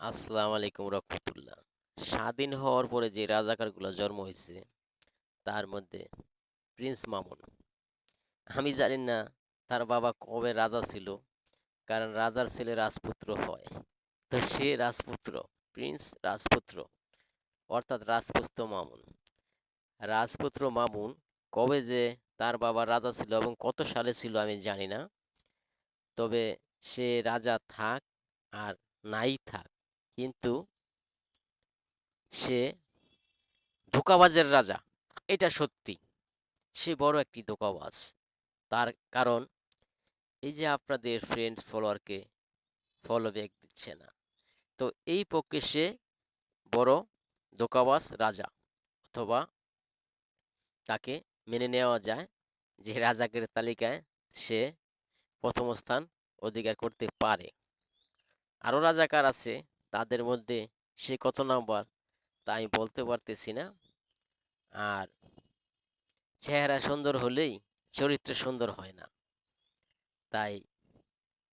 আসসালামু আলাইকুম রহমতুল্লাহ। স্বাধীন হওয়ার পরে যে রাজাকারগুলো জন্ম হয়েছে তার মধ্যে প্রিন্স মামুন। আমি জানি না তার বাবা কবে রাজা ছিল, কারণ রাজার ছেলে রাজপুত্র হয়। তো সে রাজপুত্র, প্রিন্স রাজপুত্র, অর্থাৎ রাজপুত্র মামুন। রাজপুত্র মামুন কবে যে তার বাবা রাজা ছিল এবং কত সালে ছিল আমি জানি না, তবে সে রাজা থাক আর নাই থাক। কিন্তু সে ধোঁকাবাজের রাজা। এটা সত্যি। সে বড় একটি ধোঁকাবাজ। তার কারণ এই যে আপনাদের ফ্রেন্ডস ফলোয়ারকে ফলো ব্যাক দিচ্ছে না। তো এই পক্ষে সে বড় ধোঁকাবাজ রাজা অথবা তাকে মেনে নেওয়া যায় যে রাজাকের তালিকায় সে প্রথম স্থান অধিকার করতে পারে। আরও রাজাকার আছে? তাদের মধ্যে সে কত নাম্বার? তা আমি বলতে পারতেছি না। আর চেহারা সুন্দর হলেই চরিত্র সুন্দর হয় না। তাই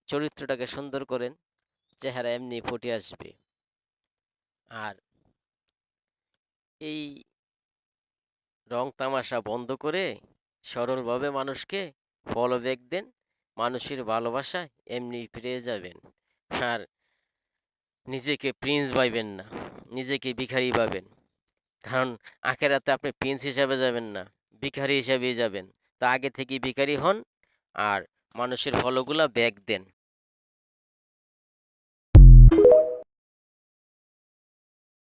চরিত্রটাকে সুন্দর করেন, চেহারা এমনি ফুটে আসবে। আর এই রং তামাশা বন্ধ করে সরলভাবে মানুষকে ফলো ব্যাক দেন, মানুষের ভালোবাসা এমনি পেয়ে যাবেন। আর নিজেকে প্রিন্স ভাবেন না, নিজেকে ভিখারি ভাবেন। কারণ আখেরাতে আপনি প্রিন্স হিসাবে যাবেন না, ভিখারি হিসাবেই যাবেন। তা আগে থেকেই ভিখারি হন আর মানুষের ফলোগুলা ব্যাগ দেন।